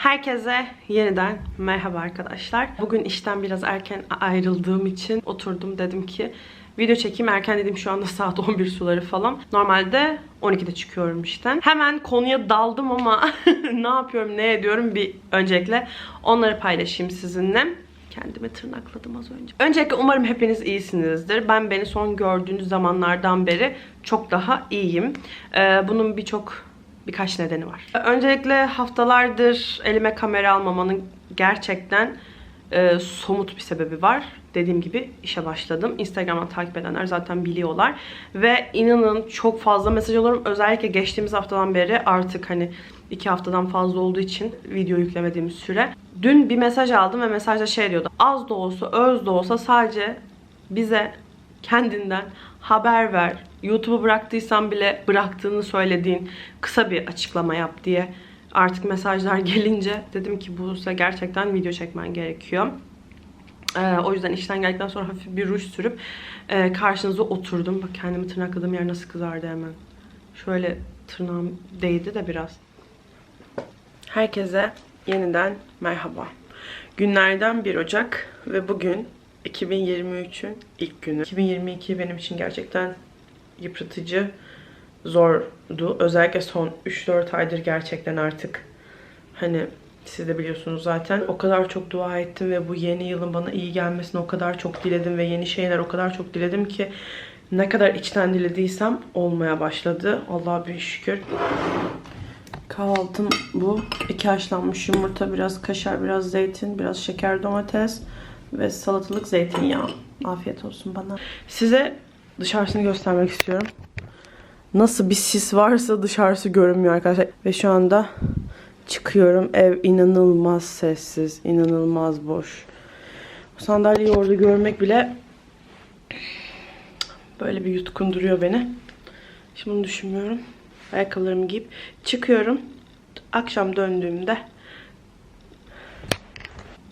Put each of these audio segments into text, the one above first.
Herkese yeniden merhaba arkadaşlar. Bugün işten biraz erken ayrıldığım için oturdum dedim ki video çekeyim. Erken dedim şu anda saat 11 suları falan. Normalde 12'de çıkıyorum işten. Hemen konuya daldım ama ne yapıyorum ne ediyorum bir öncelikle onları paylaşayım sizinle. Kendimi tırnakladım az önce. Öncelikle umarım hepiniz iyisinizdir. Ben beni son gördüğünüz zamanlardan beri çok daha iyiyim. Ee, bunun birçok birkaç nedeni var. Öncelikle haftalardır elime kamera almamanın gerçekten e, somut bir sebebi var. Dediğim gibi işe başladım. Instagram'dan takip edenler zaten biliyorlar. Ve inanın çok fazla mesaj alıyorum. Özellikle geçtiğimiz haftadan beri artık hani iki haftadan fazla olduğu için video yüklemediğimiz süre. Dün bir mesaj aldım ve mesajda şey diyordu. Az da olsa öz de olsa sadece bize kendinden haber ver. YouTube'u bıraktıysan bile bıraktığını söylediğin kısa bir açıklama yap diye artık mesajlar gelince dedim ki bu size gerçekten video çekmen gerekiyor. Ee, o yüzden işten geldikten sonra hafif bir ruj sürüp e, karşınıza oturdum. Bak kendimi tırnakladığım yer nasıl kızardı hemen. Şöyle tırnağım değdi de biraz. Herkese yeniden merhaba. Günlerden 1 Ocak ve bugün 2023'ün ilk günü. 2022 benim için gerçekten yıpratıcı, zordu. Özellikle son 3-4 aydır gerçekten artık hani siz de biliyorsunuz zaten. O kadar çok dua ettim ve bu yeni yılın bana iyi gelmesini o kadar çok diledim ve yeni şeyler o kadar çok diledim ki ne kadar içten dilediysem olmaya başladı. Allah'a bir şükür. Kahvaltım bu. İki haşlanmış yumurta, biraz kaşar, biraz zeytin, biraz şeker domates ve salatalık zeytinyağı. Afiyet olsun bana. Size dışarısını göstermek istiyorum. Nasıl bir sis varsa dışarısı görünmüyor arkadaşlar. Ve şu anda çıkıyorum. Ev inanılmaz sessiz, inanılmaz boş. Bu sandalyeyi orada görmek bile böyle bir yutkunduruyor beni. Şimdi bunu düşünmüyorum. Ayakkabılarımı giyip çıkıyorum. Akşam döndüğümde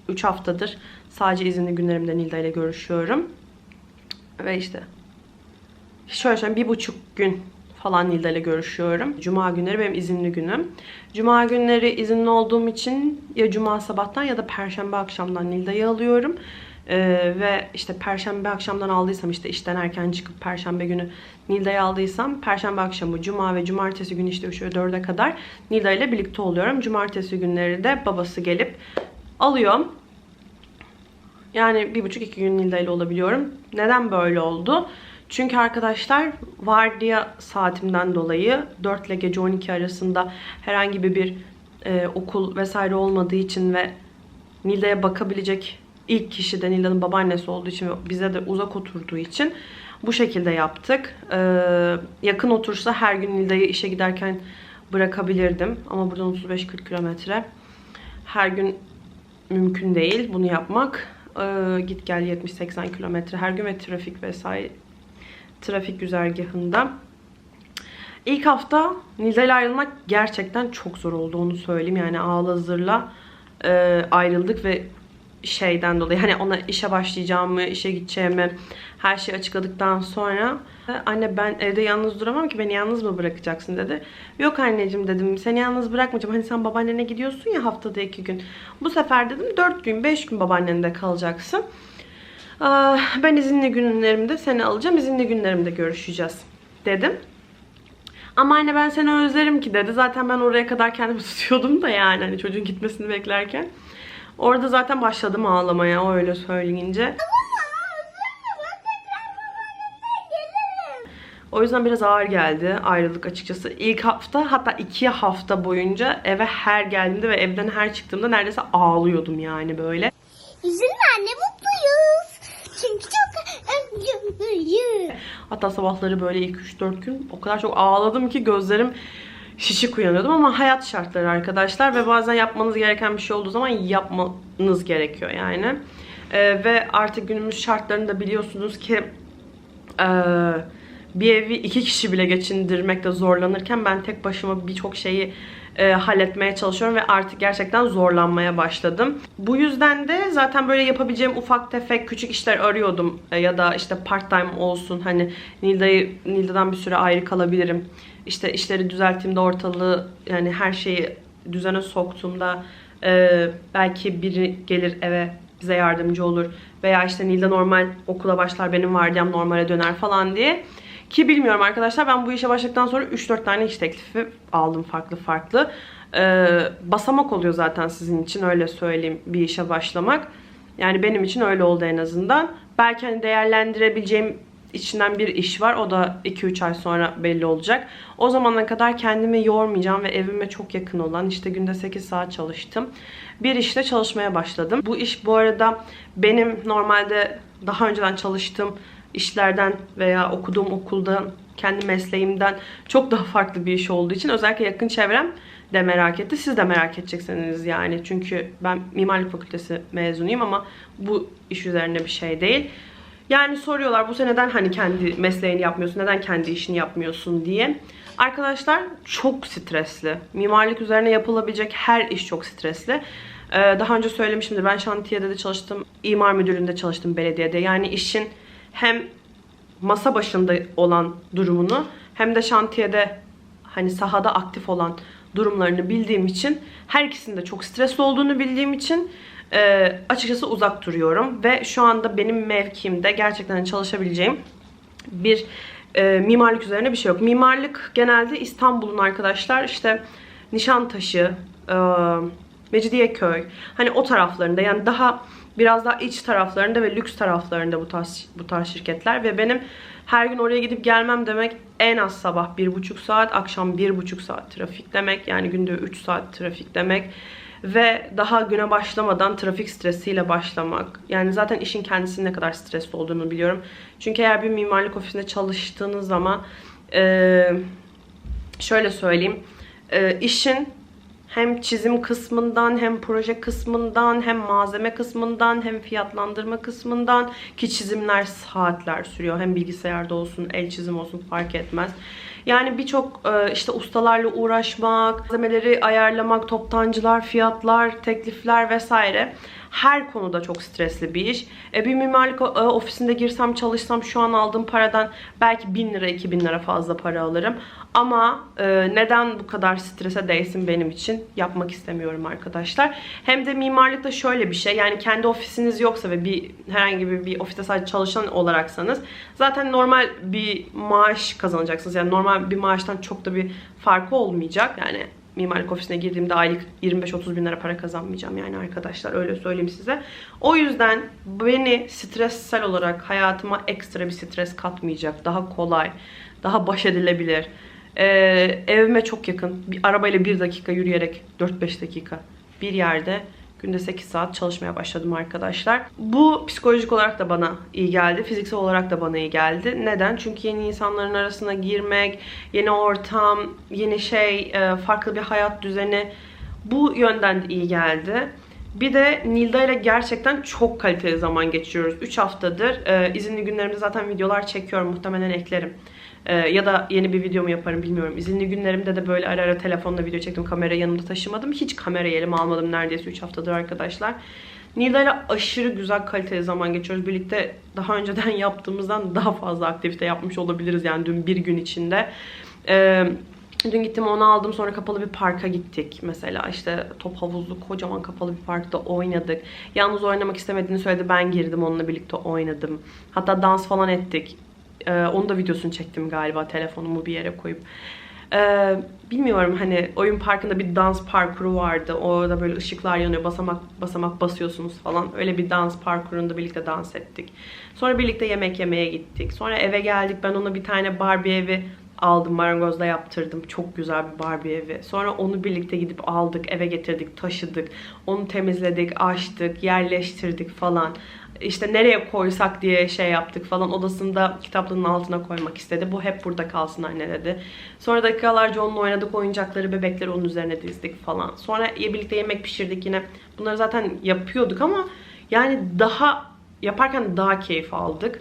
3 haftadır sadece izinli günlerimde Nilda ile görüşüyorum. Ve işte şöyle söyleyeyim bir buçuk gün falan Nilda ile görüşüyorum. Cuma günleri benim izinli günüm. Cuma günleri izinli olduğum için ya cuma sabahtan ya da perşembe akşamdan Nilda'yı alıyorum. Ee, ve işte perşembe akşamdan aldıysam işte işten erken çıkıp perşembe günü Nilda'yı aldıysam perşembe akşamı cuma ve cumartesi günü işte 3 ve 4'e kadar Nilda ile birlikte oluyorum. Cumartesi günleri de babası gelip alıyor. Yani bir buçuk iki gün Nilda ile olabiliyorum. Neden böyle oldu? Çünkü arkadaşlar vardiya saatimden dolayı 4 ile gece 12 arasında herhangi bir, e, okul vesaire olmadığı için ve Nilda'ya bakabilecek ilk kişi de Nilda'nın babaannesi olduğu için ve bize de uzak oturduğu için bu şekilde yaptık. Ee, yakın otursa her gün Nilda'yı işe giderken bırakabilirdim. Ama buradan 35-40 kilometre. Her gün mümkün değil bunu yapmak. Ee, git gel 70-80 kilometre her gün ve trafik vesaire trafik güzergahında. İlk hafta Nilda ile ayrılmak gerçekten çok zor oldu onu söyleyeyim. Yani ağlazırla e, ayrıldık ve şeyden dolayı hani ona işe başlayacağımı, işe gideceğimi her şeyi açıkladıktan sonra anne ben evde yalnız duramam ki beni yalnız mı bırakacaksın dedi. Yok anneciğim dedim seni yalnız bırakmayacağım. Hani sen babaannene gidiyorsun ya haftada iki gün. Bu sefer dedim dört gün beş gün babaannende kalacaksın. Ben izinli günlerimde seni alacağım. İzinli günlerimde görüşeceğiz dedim. Ama anne ben seni özlerim ki dedi. Zaten ben oraya kadar kendimi tutuyordum da yani hani çocuğun gitmesini beklerken. Orada zaten başladım ağlamaya öyle söyleyince. O yüzden biraz ağır geldi ayrılık açıkçası. İlk hafta hatta iki hafta boyunca eve her geldiğimde ve evden her çıktığımda neredeyse ağlıyordum yani böyle. Üzülme anne mutluyuz. Çünkü çok. Hatta sabahları böyle ilk 3-4 gün o kadar çok ağladım ki gözlerim şişik uyanıyordum ama hayat şartları arkadaşlar ve bazen yapmanız gereken bir şey olduğu zaman yapmanız gerekiyor yani. Ee, ve artık günümüz şartlarında biliyorsunuz ki e, bir evi iki kişi bile geçindirmekte zorlanırken ben tek başıma birçok şeyi e, halletmeye çalışıyorum ve artık gerçekten zorlanmaya başladım. Bu yüzden de zaten böyle yapabileceğim ufak tefek küçük işler arıyordum e, ya da işte part time olsun hani Nilda'yı Nilda'dan bir süre ayrı kalabilirim. İşte işleri düzelttiğimde ortalığı yani her şeyi düzene soktuğumda Ee, belki biri gelir eve bize yardımcı olur. Veya işte Nilda normal okula başlar benim vardiyam normale döner falan diye. Ki bilmiyorum arkadaşlar ben bu işe başladıktan sonra 3-4 tane iş teklifi aldım farklı farklı. Ee, basamak oluyor zaten sizin için öyle söyleyeyim bir işe başlamak. Yani benim için öyle oldu en azından. Belki hani değerlendirebileceğim içinden bir iş var. O da 2-3 ay sonra belli olacak. O zamana kadar kendimi yormayacağım ve evime çok yakın olan işte günde 8 saat çalıştım. Bir işte çalışmaya başladım. Bu iş bu arada benim normalde daha önceden çalıştığım işlerden veya okuduğum okuldan, kendi mesleğimden çok daha farklı bir iş olduğu için özellikle yakın çevrem de merak etti. Siz de merak edeceksiniz yani. Çünkü ben mimarlık fakültesi mezunuyum ama bu iş üzerine bir şey değil. Yani soruyorlar bu sene neden hani kendi mesleğini yapmıyorsun, neden kendi işini yapmıyorsun diye. Arkadaşlar çok stresli. Mimarlık üzerine yapılabilecek her iş çok stresli. Ee, daha önce söylemişimdir. Ben şantiyede de çalıştım. imar müdürlüğünde çalıştım belediyede. Yani işin hem masa başında olan durumunu hem de şantiyede hani sahada aktif olan durumlarını bildiğim için her ikisinde çok stresli olduğunu bildiğim için e, açıkçası uzak duruyorum ve şu anda benim mevkimde gerçekten çalışabileceğim bir e, mimarlık üzerine bir şey yok. Mimarlık genelde İstanbul'un arkadaşlar işte Nişantaşı, e, Mecidiyeköy hani o taraflarında yani daha biraz daha iç taraflarında ve lüks taraflarında bu tarz, bu tarz şirketler ve benim her gün oraya gidip gelmem demek en az sabah bir buçuk saat, akşam bir buçuk saat trafik demek. Yani günde 3 saat trafik demek. Ve daha güne başlamadan trafik stresiyle başlamak. Yani zaten işin kendisinin ne kadar stresli olduğunu biliyorum. Çünkü eğer bir mimarlık ofisinde çalıştığınız zaman e, şöyle söyleyeyim. E, işin hem çizim kısmından hem proje kısmından hem malzeme kısmından hem fiyatlandırma kısmından ki çizimler saatler sürüyor. Hem bilgisayarda olsun, el çizim olsun fark etmez. Yani birçok e, işte ustalarla uğraşmak, malzemeleri ayarlamak, toptancılar, fiyatlar, teklifler vesaire her konuda çok stresli bir iş. E, bir mimarlık e, ofisinde girsem çalışsam şu an aldığım paradan belki 1000 lira 2000 lira fazla para alırım. Ama e, neden bu kadar strese değsin benim için yapmak istemiyorum arkadaşlar. Hem de mimarlıkta şöyle bir şey yani kendi ofisiniz yoksa ve bir herhangi bir, bir ofiste sadece çalışan olaraksanız zaten normal bir maaş kazanacaksınız. Yani normal bir maaştan çok da bir farkı olmayacak. Yani mimarlık ofisine girdiğimde aylık 25-30 bin lira para kazanmayacağım yani arkadaşlar öyle söyleyeyim size. O yüzden beni stressel olarak hayatıma ekstra bir stres katmayacak. Daha kolay, daha baş edilebilir. Ee, evime çok yakın. Bir arabayla 1 dakika yürüyerek 4-5 dakika bir yerde Günde 8 saat çalışmaya başladım arkadaşlar. Bu psikolojik olarak da bana iyi geldi. Fiziksel olarak da bana iyi geldi. Neden? Çünkü yeni insanların arasına girmek, yeni ortam, yeni şey, e, farklı bir hayat düzeni bu yönden de iyi geldi. Bir de Nilda ile gerçekten çok kaliteli zaman geçiriyoruz. 3 haftadır e, izinli günlerimde zaten videolar çekiyorum. Muhtemelen eklerim. Ee, ya da yeni bir video mu yaparım bilmiyorum. İzinli günlerimde de böyle ara ara telefonla video çektim. Kamera yanımda taşımadım. Hiç kamerayı elime almadım neredeyse 3 haftadır arkadaşlar. Nilda ile aşırı güzel kaliteli zaman geçiyoruz. Birlikte daha önceden yaptığımızdan daha fazla aktivite yapmış olabiliriz. Yani dün bir gün içinde. Ee, Dün gittim onu aldım sonra kapalı bir parka gittik mesela işte top havuzlu kocaman kapalı bir parkta oynadık. Yalnız oynamak istemediğini söyledi ben girdim onunla birlikte oynadım. Hatta dans falan ettik. Ee, onu da videosunu çektim galiba telefonumu bir yere koyup. Ee, bilmiyorum hani oyun parkında bir dans parkuru vardı. Orada böyle ışıklar yanıyor. Basamak basamak basıyorsunuz falan. Öyle bir dans parkurunda birlikte dans ettik. Sonra birlikte yemek yemeye gittik. Sonra eve geldik. Ben ona bir tane Barbie evi aldım. Marangozda yaptırdım. Çok güzel bir Barbie evi. Sonra onu birlikte gidip aldık. Eve getirdik, taşıdık. Onu temizledik, açtık, yerleştirdik falan işte nereye koysak diye şey yaptık falan. Odasında kitaplığının altına koymak istedi. Bu hep burada kalsın anne dedi. Sonra dakikalarca onunla oynadık oyuncakları, bebekleri onun üzerine dizdik falan. Sonra birlikte yemek pişirdik yine. Bunları zaten yapıyorduk ama yani daha yaparken daha keyif aldık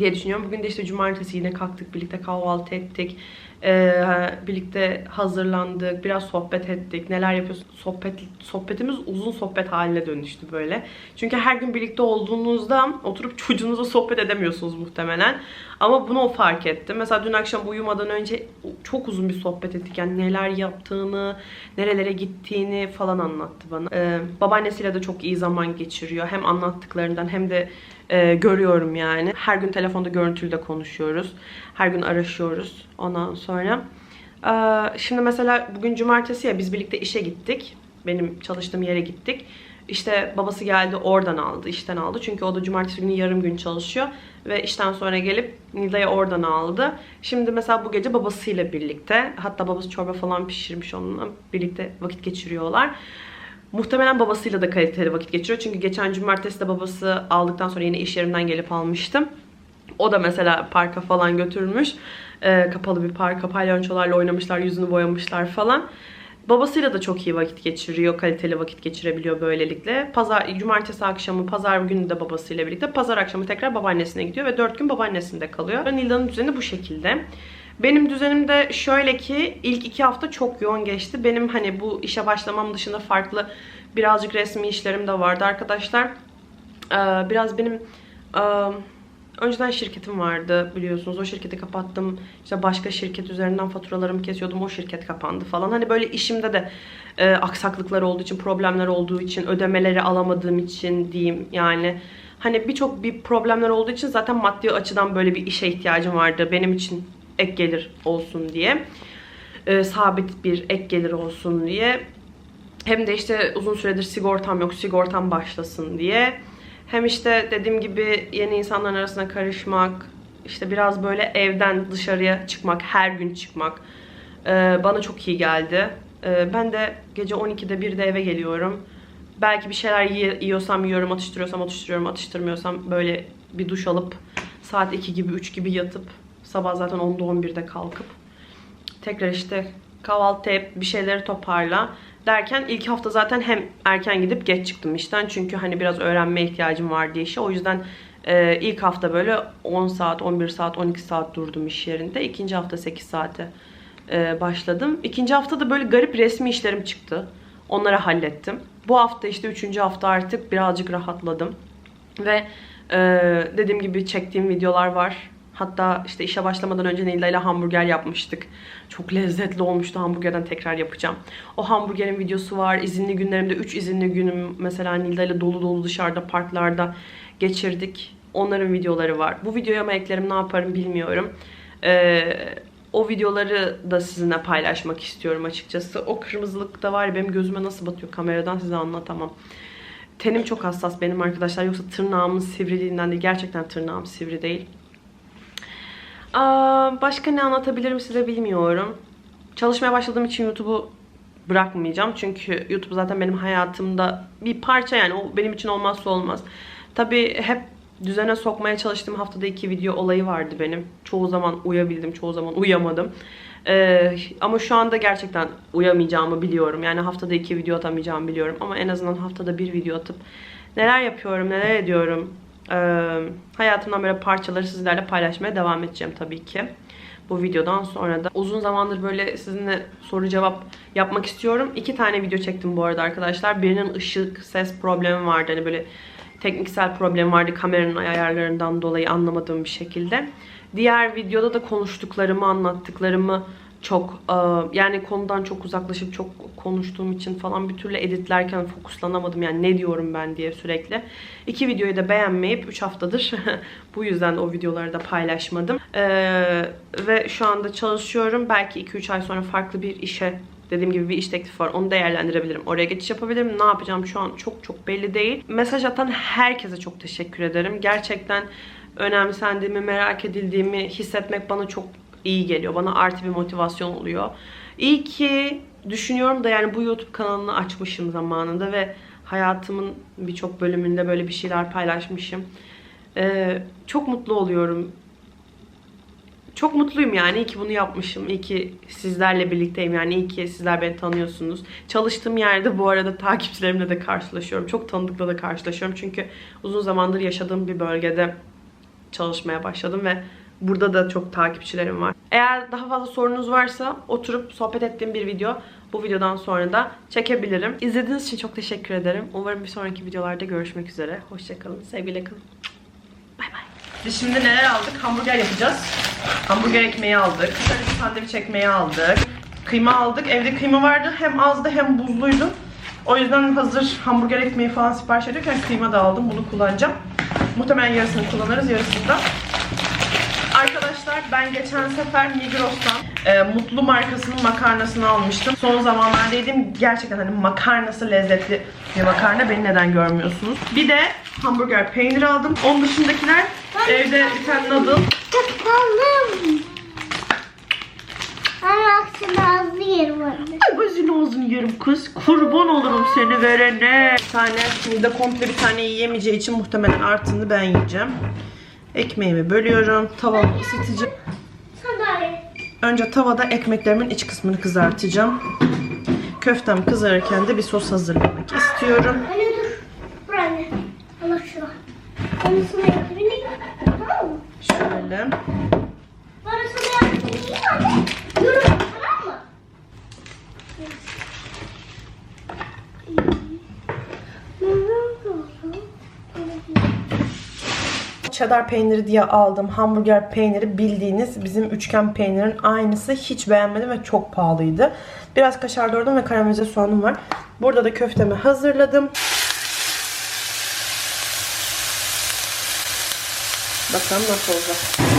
diye düşünüyorum. Bugün de işte cumartesi yine kalktık birlikte kahvaltı ettik. Ee, birlikte hazırlandık, biraz sohbet ettik. Neler yapıyoruz? Sohbet sohbetimiz uzun sohbet haline dönüştü böyle. Çünkü her gün birlikte olduğunuzda oturup çocuğunuzla sohbet edemiyorsunuz muhtemelen. Ama bunu fark etti. Mesela dün akşam uyumadan önce çok uzun bir sohbet ettik. Yani neler yaptığını, nerelere gittiğini falan anlattı bana. Ee, babaannesiyle de çok iyi zaman geçiriyor. Hem anlattıklarından hem de e, görüyorum yani. Her gün telefonda görüntülü de konuşuyoruz. Her gün araşıyoruz ondan sonra. Ee, şimdi mesela bugün cumartesi ya biz birlikte işe gittik. Benim çalıştığım yere gittik. İşte babası geldi oradan aldı, işten aldı. Çünkü o da cumartesi günü yarım gün çalışıyor. Ve işten sonra gelip Nida'yı oradan aldı. Şimdi mesela bu gece babasıyla birlikte. Hatta babası çorba falan pişirmiş onunla. Birlikte vakit geçiriyorlar. Muhtemelen babasıyla da kaliteli vakit geçiriyor. Çünkü geçen cumartesi de babası aldıktan sonra yine iş yerimden gelip almıştım. O da mesela parka falan götürmüş. Ee, kapalı bir parka palyonçolarla oynamışlar, yüzünü boyamışlar falan. Babasıyla da çok iyi vakit geçiriyor, kaliteli vakit geçirebiliyor böylelikle. Pazar, cumartesi akşamı, pazar günü de babasıyla birlikte. Pazar akşamı tekrar babaannesine gidiyor ve 4 gün babaannesinde kalıyor. Nilda'nın düzeni bu şekilde. Benim düzenim de şöyle ki ilk iki hafta çok yoğun geçti. Benim hani bu işe başlamam dışında farklı birazcık resmi işlerim de vardı arkadaşlar. Ee, biraz benim e, önceden şirketim vardı biliyorsunuz. O şirketi kapattım. İşte başka şirket üzerinden faturalarımı kesiyordum. O şirket kapandı falan. Hani böyle işimde de e, aksaklıklar olduğu için, problemler olduğu için, ödemeleri alamadığım için diyeyim yani. Hani birçok bir problemler olduğu için zaten maddi açıdan böyle bir işe ihtiyacım vardı. Benim için ek gelir olsun diye. E, sabit bir ek gelir olsun diye. Hem de işte uzun süredir sigortam yok, sigortam başlasın diye. Hem işte dediğim gibi yeni insanların arasına karışmak, işte biraz böyle evden dışarıya çıkmak, her gün çıkmak e, bana çok iyi geldi. E, ben de gece 12'de 1'de eve geliyorum. Belki bir şeyler yi- yiyorsam yiyorum, atıştırıyorsam atıştırıyorum, atıştırmıyorsam böyle bir duş alıp saat 2 gibi 3 gibi yatıp sabah zaten 10'da 11'de kalkıp tekrar işte kahvaltı yap, bir şeyleri toparla derken ilk hafta zaten hem erken gidip geç çıktım işten. Çünkü hani biraz öğrenme ihtiyacım vardı işe. O yüzden e, ilk hafta böyle 10 saat, 11 saat, 12 saat durdum iş yerinde. İkinci hafta 8 saate e, başladım. İkinci hafta da böyle garip resmi işlerim çıktı. Onları hallettim. Bu hafta işte üçüncü hafta artık birazcık rahatladım. Ve e, dediğim gibi çektiğim videolar var. Hatta işte işe başlamadan önce Nilda ile hamburger yapmıştık. Çok lezzetli olmuştu hamburgerden tekrar yapacağım. O hamburgerin videosu var. İzinli günlerimde 3 izinli günüm mesela Nilda ile dolu dolu dışarıda parklarda geçirdik. Onların videoları var. Bu videoya mı eklerim ne yaparım bilmiyorum. Ee, o videoları da sizinle paylaşmak istiyorum açıkçası. O kırmızılık da var ya benim gözüme nasıl batıyor kameradan size anlatamam. Tenim çok hassas benim arkadaşlar. Yoksa tırnağımın sivriliğinden değil. Gerçekten tırnağım sivri değil. Aa, başka ne anlatabilirim size bilmiyorum. Çalışmaya başladığım için YouTube'u bırakmayacağım. Çünkü YouTube zaten benim hayatımda bir parça yani. O benim için olmazsa olmaz. Tabii hep düzene sokmaya çalıştığım haftada iki video olayı vardı benim. Çoğu zaman uyabildim, çoğu zaman uyamadım. Ee, ama şu anda gerçekten uyamayacağımı biliyorum. Yani haftada iki video atamayacağımı biliyorum. Ama en azından haftada bir video atıp neler yapıyorum, neler ediyorum, hayatımdan böyle parçaları sizlerle paylaşmaya devam edeceğim tabii ki. Bu videodan sonra da uzun zamandır böyle sizinle soru cevap yapmak istiyorum. İki tane video çektim bu arada arkadaşlar. Birinin ışık, ses problemi vardı. Hani böyle tekniksel problem vardı kameranın ayarlarından dolayı anlamadığım bir şekilde. Diğer videoda da konuştuklarımı, anlattıklarımı çok e, yani konudan çok uzaklaşıp çok konuştuğum için falan bir türlü editlerken fokuslanamadım. Yani ne diyorum ben diye sürekli. İki videoyu da beğenmeyip 3 haftadır bu yüzden o videoları da paylaşmadım. E, ve şu anda çalışıyorum. Belki 2-3 ay sonra farklı bir işe dediğim gibi bir iş teklifi var. Onu değerlendirebilirim. Oraya geçiş yapabilirim. Ne yapacağım şu an çok çok belli değil. Mesaj atan herkese çok teşekkür ederim. Gerçekten önemsendiğimi, merak edildiğimi hissetmek bana çok iyi geliyor. Bana artı bir motivasyon oluyor. İyi ki düşünüyorum da yani bu YouTube kanalını açmışım zamanında ve hayatımın birçok bölümünde böyle bir şeyler paylaşmışım. Ee, çok mutlu oluyorum. Çok mutluyum yani. İyi ki bunu yapmışım. İyi ki sizlerle birlikteyim. Yani iyi ki sizler beni tanıyorsunuz. Çalıştığım yerde bu arada takipçilerimle de karşılaşıyorum. Çok tanıdıkla da karşılaşıyorum. Çünkü uzun zamandır yaşadığım bir bölgede çalışmaya başladım ve burada da çok takipçilerim var. Eğer daha fazla sorunuz varsa oturup sohbet ettiğim bir video bu videodan sonra da çekebilirim. İzlediğiniz için çok teşekkür ederim. Umarım bir sonraki videolarda görüşmek üzere. Hoşçakalın. Sevgiyle kalın. Bay bay. Biz şimdi neler aldık? Hamburger yapacağız. Hamburger ekmeği aldık. Şöyle sandviç ekmeği aldık. Kıyma aldık. Evde kıyma vardı. Hem azdı hem buzluydu. O yüzden hazır hamburger ekmeği falan sipariş ederken kıyma da aldım. Bunu kullanacağım. Muhtemelen yarısını kullanırız, yarısını da Arkadaşlar ben geçen sefer Migros'tan e, Mutlu markasının makarnasını almıştım. Son zamanlarda yediğim gerçekten hani makarnası lezzetli bir makarna. Beni neden görmüyorsunuz? Bir de hamburger peyniri aldım. Onun dışındakiler evde bir tane noodle. Bakalım. Ama akşam ağzı yerim anne. Gözün ağzını yerim kız. Kurban olurum seni verene. Bir tane, şimdi de komple bir tane yiyemeyeceği için muhtemelen artını ben yiyeceğim. Ekmeğimi bölüyorum. Tavamı ısıtacağım. Önce tavada ekmeklerimin iç kısmını kızartacağım. Köftem kızarırken de bir sos hazırlamak istiyorum. Anne dur. Dur anne. Allah şuna. Onu sana yapayım. Tamam mı? Şöyle. Bana sana yapayım anne. Yürü. Tamam mı? Cheddar peyniri diye aldım. Hamburger peyniri bildiğiniz bizim üçgen peynirin aynısı. Hiç beğenmedim ve çok pahalıydı. Biraz kaşar doğradım ve karamelize soğanım var. Burada da köftemi hazırladım. Bakalım nasıl olacak.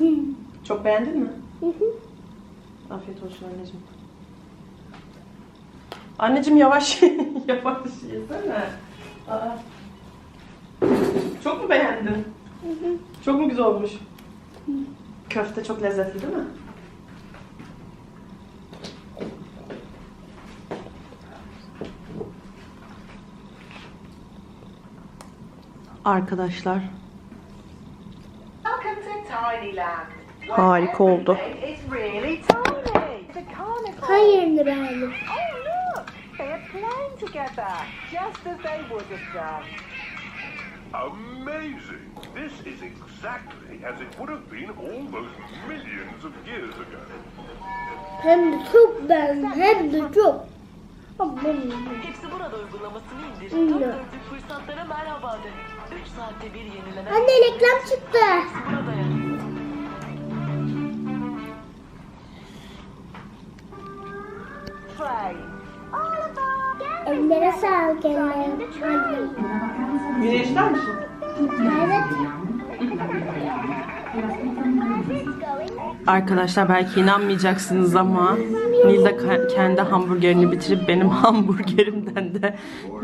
Çok beğendin mi? Afiyet olsun anneciğim. Anneciğim yavaş yavaş yesene. Aa. Çok mu beğendin? Çok mu güzel olmuş? Köfte çok lezzetli değil mi? Arkadaşlar they would have done. Amazing! This is exactly as it would have been almost millions of years ago. Hem de çok ben hem de çok. Aman. Hepsi burada uygulamasını indir. Dört dörtlük fırsatlara merhaba de. 3 saatte bir yenilenen Anne reklam çıktı. burada ya. Ellere sağlık. Yine ister misin? Evet. Arkadaşlar belki inanmayacaksınız ama Nilda kendi hamburgerini bitirip benim hamburgerimden de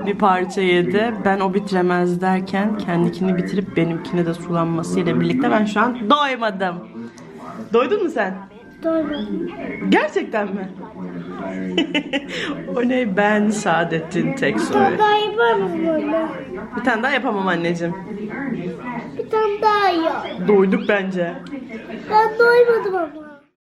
bir parça yedi. Ben o bitiremez derken kendikini bitirip benimkine de sulanmasıyla birlikte ben şu an doymadım. Doydun mu sen? Doymadım. Gerçekten mi? o ne ben Saadettin Bir Teksoy. tane daha mısın anne? Bir tane daha yapamam anneciğim. Bir tane daha yap. Doyduk bence. Ben doymadım ama.